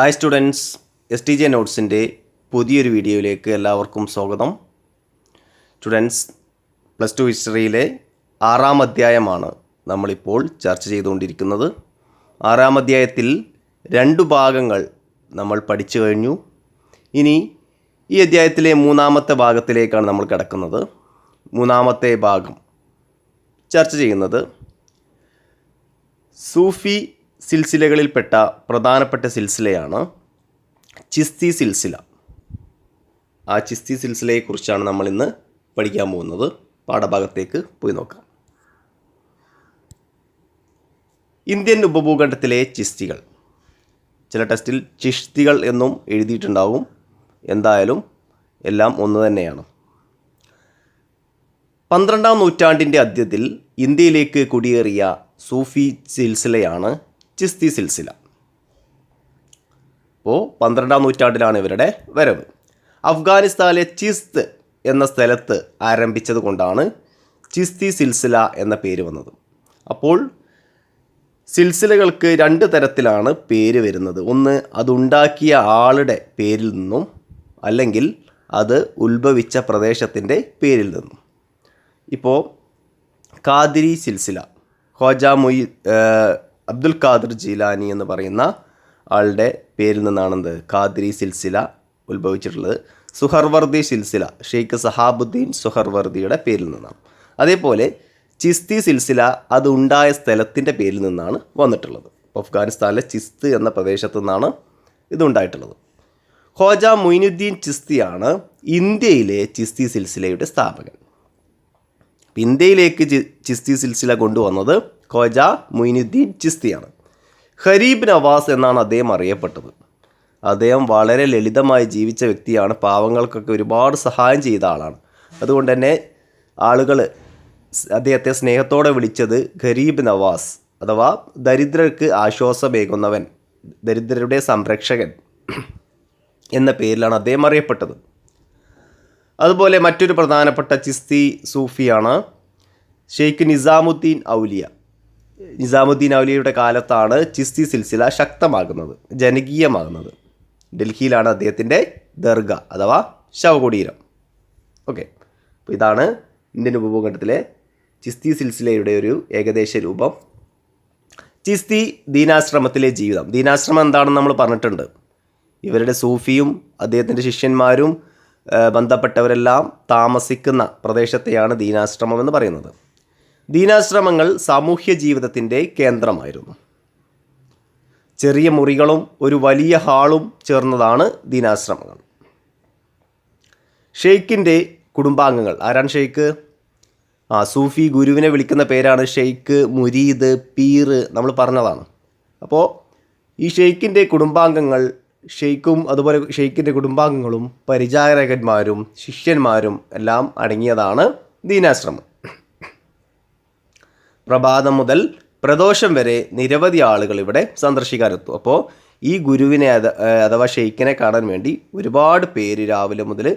Hi students S T J നോട്ട്സിന്റെ പുതിയൊരു വീഡിയോയിലേക്ക് എല്ലാവർക്കും സ്വാഗതം. സ്റ്റുഡൻസ് പ്ലസ് ടു ഹിസ്റ്ററിയിലെ ആറാം അധ്യായമാണ് നമ്മളിപ്പോൾ ചർച്ച ചെയ്തുകൊണ്ടിരിക്കുന്നത്. ആറാം അധ്യായത്തിൽ രണ്ട് ഭാഗങ്ങൾ നമ്മൾ പഠിച്ചു കഴിഞ്ഞു. ഇനി ഈ അധ്യായത്തിലെ മൂന്നാമത്തെ ഭാഗത്തിലേക്കാണ് നമ്മൾ കിടക്കുന്നത്. മൂന്നാമത്തെ ഭാഗം ചർച്ച ചെയ്യുന്നത്. സൂഫി സിൽസിലകളിൽപ്പെട്ട പ്രധാനപ്പെട്ട സിൽസിലയാണ് ചിസ്തി സിൽസില. ആ ചിസ്തി സിൽസിലയെക്കുറിച്ചാണ് നമ്മൾ ഇന്ന് പഠിക്കാൻ പോകുന്നത്. പാഠഭാഗത്തേക്ക് പോയി നോക്കാം. ഇന്ത്യൻ ഉപഭൂഖണ്ഡത്തിലെ ചിസ്തികൾ. ചില ടെസ്റ്റിൽ ചിസ്തികൾ എന്നും എഴുതിയിട്ടുണ്ടാവും. എന്തായാലും എല്ലാം ഒന്ന് തന്നെയാണ്. പന്ത്രണ്ടാം നൂറ്റാണ്ടിന്റെ അദ്യത്തിൽ ഇന്ത്യയിലേക്ക് കുടിയേറിയ സൂഫി സിൽസിലയാണ് ചിസ്തി സിൽസില. അപ്പോൾ പന്ത്രണ്ടാം നൂറ്റാണ്ടിലാണ് ഇവരുടെ വരവ്. അഫ്ഗാനിസ്ഥാനിലെ ചിസ്ത് എന്ന സ്ഥലത്ത് ആരംഭിച്ചത് കൊണ്ടാണ് ചിസ്തി സിൽസില എന്ന പേര് വന്നത്. അപ്പോൾ സിൽസിലകൾക്ക് രണ്ട് തരത്തിലാണ് പേര് വരുന്നത്. ഒന്ന് അതുണ്ടാക്കിയ ആളുടെ പേരിൽ നിന്നും അല്ലെങ്കിൽ അത് ഉത്ഭവിച്ച പ്രദേശത്തിന്റെ പേരിൽ നിന്നും. ഇപ്പോൾ കാതിരി സിൽസില ഖോജ മൊയ് അബ്ദുൽ ഖാദിർ ജീലാനി എന്ന് പറയുന്ന ആളുടെ പേരിൽ നിന്നാണെന്ത്? ഖാദിരി സിൽസില ഉത്ഭവിച്ചിട്ടുള്ളത്. സുഹർവർദി സിൽസില ഷെയ്ഖ് സഹാബുദ്ദീൻ സുഹർവർദിയുടെ പേരിൽ നിന്നാണ്. അതേപോലെ ചിസ്തി സിൽസില അത് ഉണ്ടായ സ്ഥലത്തിന്റെ പേരിൽ നിന്നാണ് വന്നിട്ടുള്ളത്. അഫ്ഗാനിസ്ഥാനിലെ ചിസ്ത് എന്ന പ്രദേശത്തു നിന്നാണ് ഇതുണ്ടായിട്ടുള്ളത് ഖോജ മൊയിനുദ്ദീൻ ചിസ്തിയാണ് ഇന്ത്യയിലെ ചിസ്തി സിൽസിലയുടെ സ്ഥാപകൻ. ഇന്ത്യയിലേക്ക് ചിസ്തി സിൽസില കൊണ്ടുവന്നത് ഖോജ മൊയിനുദ്ദീൻ ചിസ്തിയാണ്. ഖരീബ് നവാസ് എന്നാണ് അദ്ദേഹം അറിയപ്പെട്ടത്. അദ്ദേഹം വളരെ ലളിതമായി ജീവിച്ച വ്യക്തിയാണ്. പാവങ്ങൾക്കൊക്കെ ഒരുപാട് സഹായം ചെയ്ത ആളാണ്. അതുകൊണ്ട് തന്നെ ആളുകൾ അദ്ദേഹത്തെ സ്നേഹത്തോടെ വിളിച്ചത് ഖരീബ് നവാസ് അഥവാ ദരിദ്രർക്ക് ആശ്വാസമേകുന്നവൻ ദരിദ്രരുടെ സംരക്ഷകൻ എന്ന പേരിലാണ് അദ്ദേഹം അറിയപ്പെട്ടത്. അതുപോലെ മറ്റൊരു പ്രധാനപ്പെട്ട ചിസ്തി സൂഫിയാണ് ഷെയ്ഖ് നിസാമുദ്ദീൻ ഔലിയ. നിസാമുദ്ദീൻ ഔലിയയുടെ കാലത്താണ് ചിസ്തി സിൽസില ശക്തമാകുന്നത് ജനകീയമാകുന്നത്. ഡൽഹിയിലാണ് അദ്ദേഹത്തിന്റെ ദർഗ അഥവാ ശവകുടീരം. ഓക്കെ. അപ്പോൾ ഇതാണ് ഇന്ത്യൻ ഉപഭൂഖണ്ഡത്തിലെ ചിസ്തി സിൽസിലയുടെ ഒരു ഏകദേശ രൂപം. ചിസ്തി ദീനാശ്രമത്തിലെ ജീവിതം. ദീനാശ്രമം എന്താണെന്ന് നമ്മൾ പറഞ്ഞിട്ടുണ്ട്. ഇവരുടെ സൂഫിയും അദ്ദേഹത്തിന്റെ ശിഷ്യന്മാരും ബന്ധപ്പെട്ടവരെല്ലാം താമസിക്കുന്ന പ്രദേശത്തെയാണ് ദീനാശ്രമം എന്ന് പറയുന്നത്. ദീനാശ്രമങ്ങൾ സാമൂഹ്യ ജീവിതത്തിന്റെ കേന്ദ്രമായിരുന്നു. ചെറിയ മുറികളും ഒരു വലിയ ഹാളും ചേർന്നതാണ് ദീനാശ്രമങ്ങൾ. ഷെയ്ഖിന്റെ കുടുംബാംഗങ്ങൾ. ആരാണ് ഷെയ്ഖ്? ആ സൂഫി ഗുരുവിനെ വിളിക്കുന്ന പേരാണ് ഷെയ്ഖ് മുരീദ് പീർ നമ്മൾ പറഞ്ഞതാണ്. അപ്പോൾ ഈ ഷെയ്ഖിന്റെ കുടുംബാംഗങ്ങൾ ഷെയ്ഖും അതുപോലെ ഷെയ്ഖിന്റെ കുടുംബാംഗങ്ങളും പരിചാരകന്മാരും ശിഷ്യന്മാരും എല്ലാം അടങ്ങിയതാണ് ദീനാശ്രമം. പ്രഭാതം മുതൽ പ്രദോഷം വരെ നിരവധി ആളുകൾ ഇവിടെ സന്ദർശിക്കാനെത്തും. അപ്പോൾ ഈ ഗുരുവിനെ അഥവാ ഷെയ്ഖിനെ കാണാൻ വേണ്ടി ഒരുപാട് പേര് രാവിലെ മുതൽ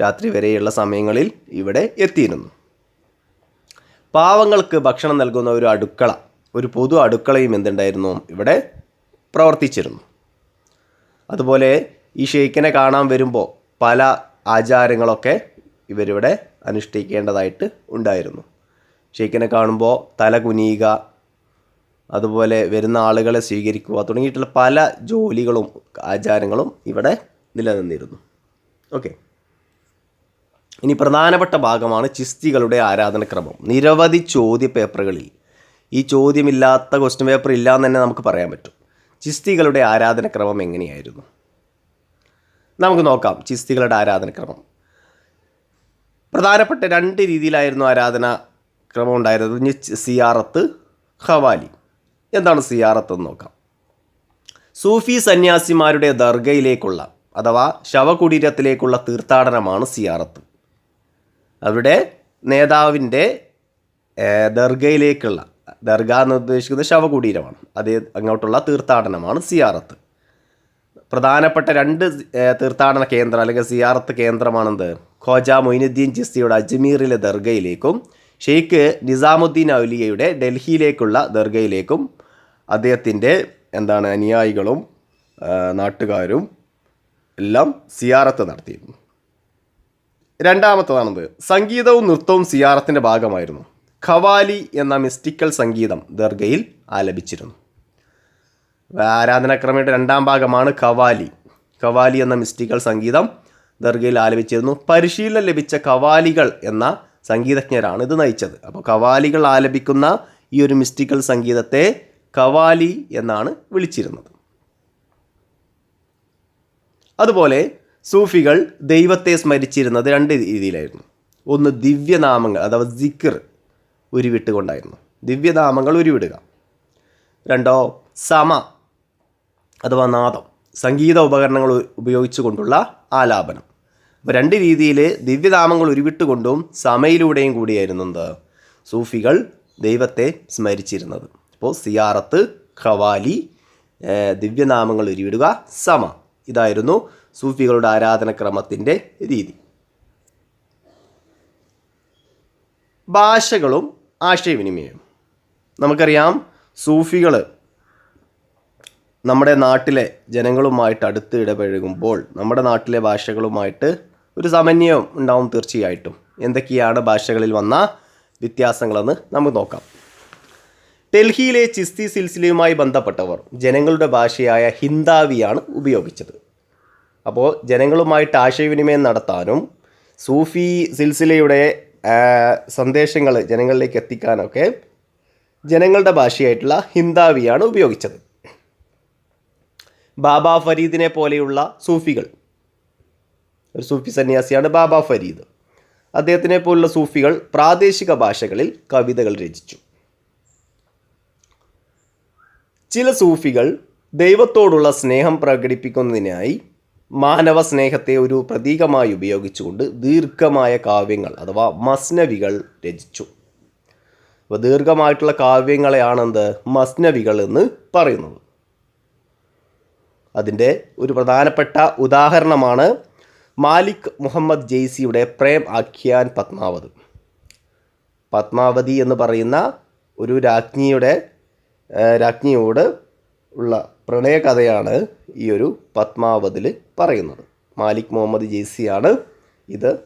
രാത്രി വരെയുള്ള സമയങ്ങളിൽ ഇവിടെ എത്തിയിരുന്നു. പാവങ്ങൾക്ക് ഭക്ഷണം നൽകുന്ന ഒരു അടുക്കള ഒരു പൊതു അടുക്കളയും എന്തുണ്ടായിരുന്നു? ഇവിടെ പ്രവർത്തിച്ചിരുന്നു. അതുപോലെ ഈ ഷെയ്ഖിനെ കാണാൻ വരുമ്പോൾ പല ആചാരങ്ങളൊക്കെ ഇവരിവിടെ അനുഷ്ഠിക്കേണ്ടതായിട്ട് ഉണ്ടായിരുന്നു. ഷെയ്ഖിനെ കാണുമ്പോൾ തല കുനിയുക അതുപോലെ വരുന്ന ആളുകളെ സ്വീകരിക്കുക തുടങ്ങിയിട്ടുള്ള പല ജോലികളും ആചാരങ്ങളും ഇവിടെ നിലനിന്നിരുന്നു. ഓക്കെ ഇനി പ്രധാനപ്പെട്ട ഭാഗമാണ് ചിസ്തികളുടെ ആരാധനക്രമം. നിരവധി ചോദ്യ പേപ്പറുകളിൽ ഈ ചോദ്യമില്ലാത്ത ക്വസ്റ്റ്യൻ പേപ്പർ ഇല്ല എന്ന് തന്നെ നമുക്ക് പറയാൻ പറ്റും. ചിസ്തികളുടെ ആരാധനക്രമം എങ്ങനെയായിരുന്നു? നമുക്ക് നോക്കാം ചിസ്തികളുടെ ആരാധനക്രമം. പ്രധാനപ്പെട്ട രണ്ട് രീതിയിലായിരുന്നു ആരാധന ക്രമം ഉണ്ടായിരുന്നത് സിയാറത്ത് ഖവാലി. എന്താണ് സിയാറത്ത് എന്ന് നോക്കാം. സൂഫി സന്യാസിമാരുടെ ദർഗയിലേക്കുള്ള അഥവാ ശവകുടീരത്തിലേക്കുള്ള തീർത്ഥാടനമാണ് സിയാറത്ത്. അവരുടെ നേതാവിന്റെ ദർഗയിലേക്കുള്ള ദർഗ എന്ന് ഉദ്ദേശിക്കുന്നത് ശവകുടീരമാണ്. അത് അങ്ങോട്ടുള്ള തീർത്ഥാടനമാണ് സിയാറത്ത്. പ്രധാനപ്പെട്ട രണ്ട് തീർത്ഥാടന കേന്ദ്രം അല്ലെങ്കിൽ സിയാറത്ത് കേന്ദ്രമാണെന്ത്? ഖോജ മൊയിനുദ്ദീൻ ചിസ്തിയുടെ അജ്മീറിലെ ദർഗയിലേക്കും ഷെയ്ഖ് നിസാമുദ്ദീൻ ഔലിയയുടെ ഡൽഹിയിലേക്കുള്ള ദർഗയിലേക്കും അദ്ദേഹത്തിന്റെ എന്താണ് അനുയായികളും നാട്ടുകാരും എല്ലാം സിയാറത്ത് നടത്തിയിരുന്നു. രണ്ടാമത്തതാണത് സംഗീതവും നൃത്തവും സിയാറത്തിന്റെ ഭാഗമായിരുന്നു. ഖവാലി എന്ന മിസ്റ്റിക്കൽ സംഗീതം ദർഗയിൽ ആലപിച്ചിരുന്നു. ആരാധനാക്രമയുടെ രണ്ടാം ഭാഗമാണ് ഖവാലി. ഖവാലി എന്ന മിസ്റ്റിക്കൽ സംഗീതം ദർഗയിൽ ആലപിച്ചിരുന്നു. പരിശീലനം ലഭിച്ച ഖവാലികൾ എന്ന സംഗീതജ്ഞരാണ് ഇത് നയിച്ചത്. അപ്പോൾ കവാലികൾ ആലപിക്കുന്ന ഈ ഒരു മിസ്റ്റിക്കൽ സംഗീതത്തെ കവാലി എന്നാണ് വിളിച്ചിരുന്നത്. അതുപോലെ സൂഫികൾ ദൈവത്തെ സ്മരിച്ചിരുന്നത് രണ്ട് രീതിയിലായിരുന്നു. ഒന്ന് ദിവ്യനാമങ്ങൾ അഥവാ സിക്കർ ഉരുവിട്ടുകൊണ്ടായിരുന്നു. ദിവ്യനാമങ്ങൾ ഉരുവിടുക. രണ്ടോ സമ അഥവാ നാദം സംഗീത ഉപകരണങ്ങൾ ഉപയോഗിച്ചുകൊണ്ടുള്ള ആലാപനം. അപ്പോൾ രണ്ട് രീതിയിൽ ദിവ്യനാമങ്ങൾ ഉരുവിട്ടുകൊണ്ടും സമയിലൂടെയും കൂടിയായിരുന്നു എന്ത്? സൂഫികൾ ദൈവത്തെ സ്മരിച്ചിരുന്നത്. അപ്പോൾ സിയാറത്ത് ഖവാലി ദിവ്യനാമങ്ങൾ ഉരുവിടുക സമ. ഇതായിരുന്നു സൂഫികളുടെ ആരാധനക്രമത്തിന്റെ രീതി. ഭാഷകളും ആശയവിനിമയവും. നമുക്കറിയാം സൂഫികൾ നമ്മുടെ നാട്ടിലെ ജനങ്ങളുമായിട്ട് അടുത്ത് ഇടപഴകുമ്പോൾ നമ്മുടെ നാട്ടിലെ ഭാഷകളുമായിട്ട് ഒരു സമന്വയം ഉണ്ടാവും തീർച്ചയായിട്ടും. എന്തൊക്കെയാണ് ഭാഷകളിൽ വന്ന വ്യത്യാസങ്ങളെന്ന് നമുക്ക് നോക്കാം. ഡൽഹിയിലെ ചിസ്തി സിൽസിലയുമായി ബന്ധപ്പെട്ടവർ ജനങ്ങളുടെ ഭാഷയായ ഹിന്ദാവിയാണ് ഉപയോഗിച്ചത്. അപ്പോൾ ജനങ്ങളുമായിട്ട് ആശയവിനിമയം നടത്താനും സൂഫി സിൽസിലയുടെ സന്ദേശങ്ങൾ ജനങ്ങളിലേക്ക് എത്തിക്കാനൊക്കെ ജനങ്ങളുടെ ഭാഷയായിട്ടുള്ള ഹിന്ദാവിയാണ് ഉപയോഗിച്ചത്. ബാബ ഫരീദിനെ പോലെയുള്ള സൂഫികൾ ഒരു സൂഫി സന്യാസിയാണ് ബാബ ഫരീദ്. അദ്ദേഹത്തിനെ പോലുള്ള സൂഫികൾ പ്രാദേശിക ഭാഷകളിൽ കവിതകൾ രചിച്ചു. ചില സൂഫികൾ ദൈവത്തോടുള്ള സ്നേഹം പ്രകടിപ്പിക്കുന്നതിനായി മാനവ സ്നേഹത്തെ ഒരു പ്രതീകമായി ഉപയോഗിച്ചുകൊണ്ട് ദീർഘമായ കാവ്യങ്ങൾ അഥവാ മസ്നവികൾ രചിച്ചു. അപ്പോൾ ദീർഘമായിട്ടുള്ള കാവ്യങ്ങളെയാണെന്ത്? മസ്നവികൾ എന്ന് പറയുന്നത്. അതിന്റെ ഒരു പ്രധാനപ്പെട്ട ഉദാഹരണമാണ് മാലിക് മുഹമ്മദ് ജെയ്സിയുടെ പ്രേം ആഖ്യാൻ പത്മാവത്. പത്മാവതി എന്ന് പറയുന്ന ഒരു രാജ്ഞിയുടെ രാജ്ഞിയോട് ഉള്ള പ്രണയകഥയാണ് ഈ ഒരു പത്മാവതിൽ പറയുന്നത്. മാലിക് മുഹമ്മദ് ജെയ്സിയാണ് ഇത്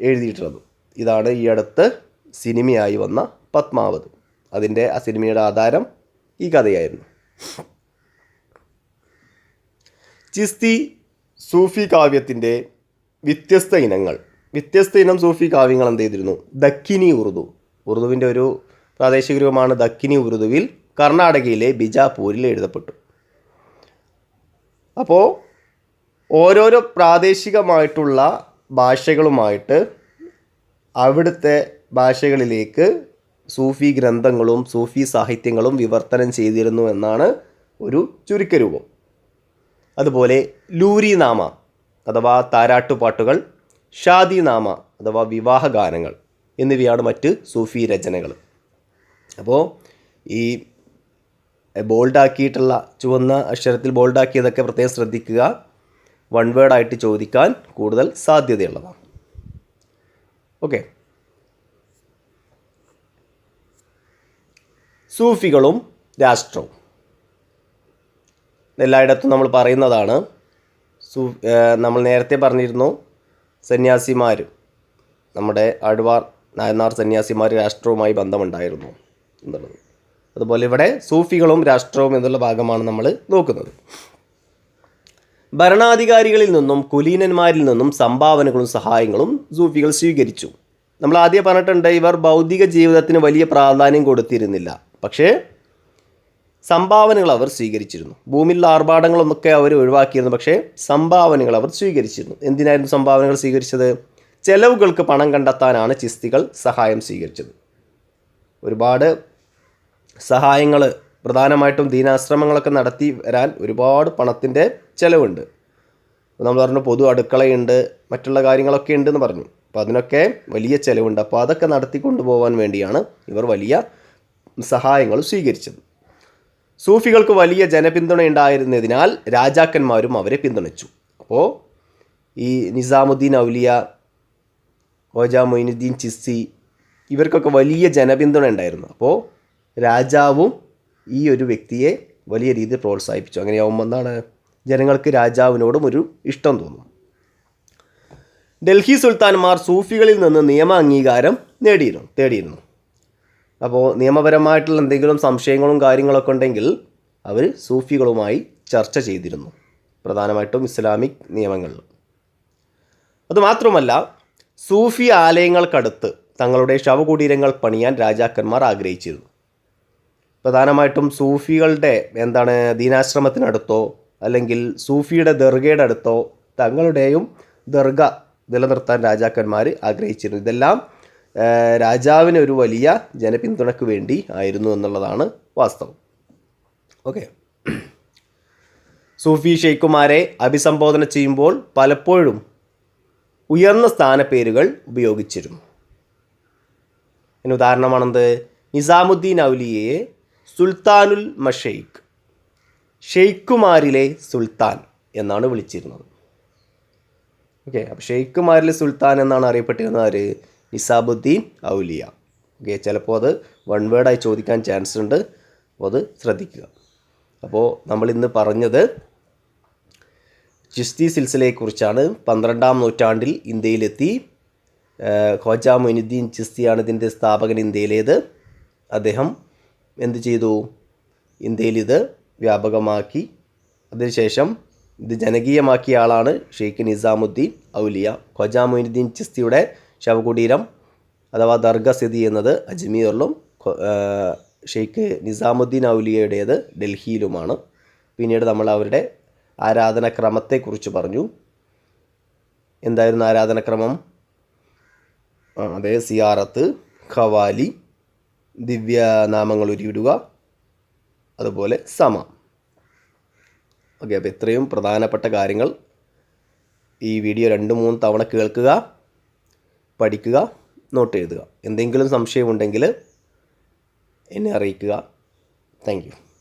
എഴുതിയിട്ടുള്ളത്. ഇതാണ് ഈ അടുത്ത് സിനിമയായി വന്ന പത്മാവത്. അതിന്റെ ആ സിനിമയുടെ ആധാരം ഈ കഥയായിരുന്നു. ചിസ്തി സൂഫി കാവ്യത്തിന്റെ വ്യത്യസ്ത ഇനങ്ങൾ. വ്യത്യസ്ത ഇനം സൂഫി കാവ്യങ്ങൾ എന്ത് ചെയ്തിരുന്നു? ദക്കിനി ഉറുദു. ഉറുദുവിന്റെ ഒരു പ്രാദേശിക രൂപമാണ് ദക്കിനി ഉറുദുവിൽ കർണാടകയിലെ ബിജാപൂരിൽ എഴുതപ്പെട്ടു. അപ്പോൾ ഓരോരോ പ്രാദേശികമായിട്ടുള്ള ഭാഷകളുമായിട്ട് അവിടുത്തെ ഭാഷകളിലേക്ക് സൂഫി ഗ്രന്ഥങ്ങളും സൂഫി സാഹിത്യങ്ങളും വിവർത്തനം ചെയ്തിരുന്നു എന്നാണ് ഒരു ചുരുക്കരൂപം. അതുപോലെ ലൂരിനാമ. അഥവാ താരാട്ടുപാട്ടുകൾ ഷാദിനാമ അഥവാ വിവാഹ ഗാനങ്ങൾ എന്നിവയാണ് മറ്റ് സൂഫി രചനകൾ. അപ്പോൾ ഈ ബോൾഡാക്കിയിട്ടുള്ള ചുവന്ന അക്ഷരത്തിൽ ബോൾഡാക്കിയതൊക്കെ പ്രത്യേകം ശ്രദ്ധിക്കുക. വൺ വേർഡായിട്ട് ചോദിക്കാൻ കൂടുതൽ സാധ്യതയുള്ളതാണ്. ഓക്കെ. സൂഫികളും രാഷ്ട്രവും. എല്ലായിടത്തും നമ്മൾ പറയുന്നതാണ് സൂ നമ്മൾ നേരത്തെ പറഞ്ഞിരുന്നു സന്യാസിമാർ നമ്മുടെ ആഴ്വാർ നായനാർ സന്യാസിമാർ രാഷ്ട്രവുമായി ബന്ധമുണ്ടായിരുന്നു എന്നുള്ളത്. അതുപോലെ ഇവിടെ സൂഫികളും രാഷ്ട്രവും എന്നുള്ള ഭാഗമാണ് നമ്മൾ നോക്കുന്നത്. ഭരണാധികാരികളിൽ നിന്നും കുലീനന്മാരിൽ നിന്നും സംഭാവനകളും സഹായങ്ങളും സൂഫികൾ സ്വീകരിച്ചു. നമ്മൾ ആദ്യം പറഞ്ഞിട്ടുണ്ട് ഇവർ ഭൗതിക ജീവിതത്തിന് വലിയ പ്രാധാന്യം കൊടുത്തിരുന്നില്ല. പക്ഷേ സംഭാവനകൾ അവർ സ്വീകരിച്ചിരുന്നു. ഭൂമിയിലുള്ള ആർഭാടങ്ങളൊന്നൊക്കെ അവർ ഒഴിവാക്കിയിരുന്നു. പക്ഷേ സംഭാവനകൾ അവർ സ്വീകരിച്ചിരുന്നു. എന്തിനായിരുന്നു സംഭാവനകൾ സ്വീകരിച്ചത്? ചെലവുകൾക്ക് പണം കണ്ടെത്താനാണ് ചിസ്തികൾ സഹായം സ്വീകരിച്ചത്. ഒരുപാട് സഹായങ്ങൾ പ്രധാനമായിട്ടും ദീനാശ്രമങ്ങളൊക്കെ നടത്തി വരാൻ ഒരുപാട് പണത്തിന്റെ ചിലവുണ്ട്. നമ്മൾ പറഞ്ഞു പൊതു അടുക്കളയുണ്ട് മറ്റുള്ള കാര്യങ്ങളൊക്കെ ഉണ്ടെന്ന് പറഞ്ഞു. അപ്പോൾ അതിനൊക്കെ വലിയ ചിലവുണ്ട്. അപ്പോൾ അതൊക്കെ നടത്തി കൊണ്ടുപോകാൻ വേണ്ടിയാണ് ഇവർ വലിയ സഹായങ്ങൾ സ്വീകരിച്ചത്. സൂഫികൾക്ക് വലിയ ജനപിന്തുണ ഉണ്ടായിരുന്നതിനാൽ രാജാക്കന്മാരും അവരെ പിന്തുണച്ചു. അപ്പോൾ ഈ നിസാമുദ്ദീൻ ഔലിയ ഹോജ മൊയിനുദ്ദീൻ ചിസ്സി ഇവർക്കൊക്കെ വലിയ ജനപിന്തുണ ഉണ്ടായിരുന്നു. അപ്പോൾ രാജാവും ഈ ഒരു വ്യക്തിയെ വലിയ രീതിയിൽ പ്രോത്സാഹിപ്പിച്ചു. അങ്ങനെയാവുമ്പോൾ എന്താണ്? ജനങ്ങൾക്ക് രാജാവിനോടും ഒരു ഇഷ്ടം തോന്നും. ഡൽഹി സുൽത്താൻമാർ സൂഫികളിൽ നിന്ന് നിയമ അംഗീകാരം നേടിയിരുന്നു തേടിയിരുന്നു. അപ്പോൾ നിയമപരമായിട്ടുള്ള എന്തെങ്കിലും സംശയങ്ങളും കാര്യങ്ങളൊക്കെ ഉണ്ടെങ്കിൽ അവർ സൂഫികളുമായി ചർച്ച ചെയ്തിരുന്നു. പ്രധാനമായിട്ടും ഇസ്ലാമിക് നിയമങ്ങളിൽ. അതുമാത്രമല്ല സൂഫി ആലയങ്ങൾക്കടുത്ത് തങ്ങളുടെ ശവകുടീരങ്ങൾ പണിയാൻ രാജാക്കന്മാർ ആഗ്രഹിച്ചിരുന്നു. പ്രധാനമായിട്ടും സൂഫികളുടെ എന്താണ് ദീനാശ്രമത്തിനടുത്തോ അല്ലെങ്കിൽ സൂഫിയുടെ ദർഗയുടെ അടുത്തോ തങ്ങളുടെയും ദർഗ നിലനിർത്താൻ രാജാക്കന്മാർ ആഗ്രഹിച്ചിരുന്നു. ഇതെല്ലാം രാജാവിന് ഒരു വലിയ ജനപിന്തുണയ്ക്ക് വേണ്ടി ആയിരുന്നു എന്നുള്ളതാണ് വാസ്തവം. ഓക്കെ. സൂഫി ഷെയ്ഖുമാരെ അഭിസംബോധന ചെയ്യുമ്പോൾ പലപ്പോഴും ഉയർന്ന സ്ഥാനപ്പേരുകൾ ഉപയോഗിച്ചിരുന്നു. ഇതിന് ഉദാഹരണമാണെന്ത്? നിസാമുദ്ദീൻ ഔലിയയെ സുൽത്താനുൽ മഷെയ്ഖ് ഷെയ്ഖുമാരിലെ സുൽത്താൻ എന്നാണ് വിളിച്ചിരുന്നത്. ഓക്കെ അപ്പോൾ ഷെയ്ഖുമാരിലെ സുൽത്താൻ എന്നാണ് അറിയപ്പെട്ടിരുന്നത് നിസാബുദ്ദീൻ ഔലിയ. ഓക്കെ ചിലപ്പോൾ അത് വൺ വേർഡായി ചോദിക്കാൻ ചാൻസ് ഉണ്ട്. അപ്പോൾ അത് ശ്രദ്ധിക്കുക. അപ്പോൾ നമ്മൾ ഇന്ന് പറഞ്ഞത് ചിസ്തി സിൽസിലയെക്കുറിച്ചാണ് പന്ത്രണ്ടാം നൂറ്റാണ്ടിൽ ഇന്ത്യയിലെത്തി. ഖോജ മൊയിനുദ്ദീൻ ചിസ്തിയാണ് ഇതിന്റെ സ്ഥാപകൻ ഇന്ത്യയിലേത്. അദ്ദേഹം എന്ത് ചെയ്തു? ഇന്ത്യയിൽ ഇത് വ്യാപകമാക്കി. അതിനുശേഷം ഇത് ജനകീയമാക്കിയ ആളാണ് ഷെയ്ഖ് നിസാമുദ്ദീൻ ഔലിയ. ഖോജ മൊയിനുദ്ദീൻ ചിസ്തിയുടെ ശവകുടീരം അഥവാ ദർഗ സ്ഥിതി ചെയ്യുന്നത് അജ്മീറിലും ഷെയ്ഖ് നിസാമുദ്ദീൻ ഔലിയയുടേത് ഡൽഹിയിലുമാണ്. പിന്നീട് നമ്മൾ അവരുടെ ആരാധനക്രമത്തെക്കുറിച്ച് പറഞ്ഞു. എന്തായിരുന്നു ആരാധനക്രമം? അതെ സിയാറത്ത് ഖവാലി ദിവ്യനാമങ്ങൾ ഉരുവിടുക അതുപോലെ സമ. ഓക്കെ അപ്പോൾ ഇത്രയും പ്രധാനപ്പെട്ട കാര്യങ്ങൾ ഈ വീഡിയോ രണ്ട് മൂന്ന് തവണ കേൾക്കുക. പഠിക്കുക നോട്ട് എഴുതുക. എന്തെങ്കിലും സംശയമുണ്ടെങ്കിൽ എന്നെ അറിയിക്കുക. താങ്ക്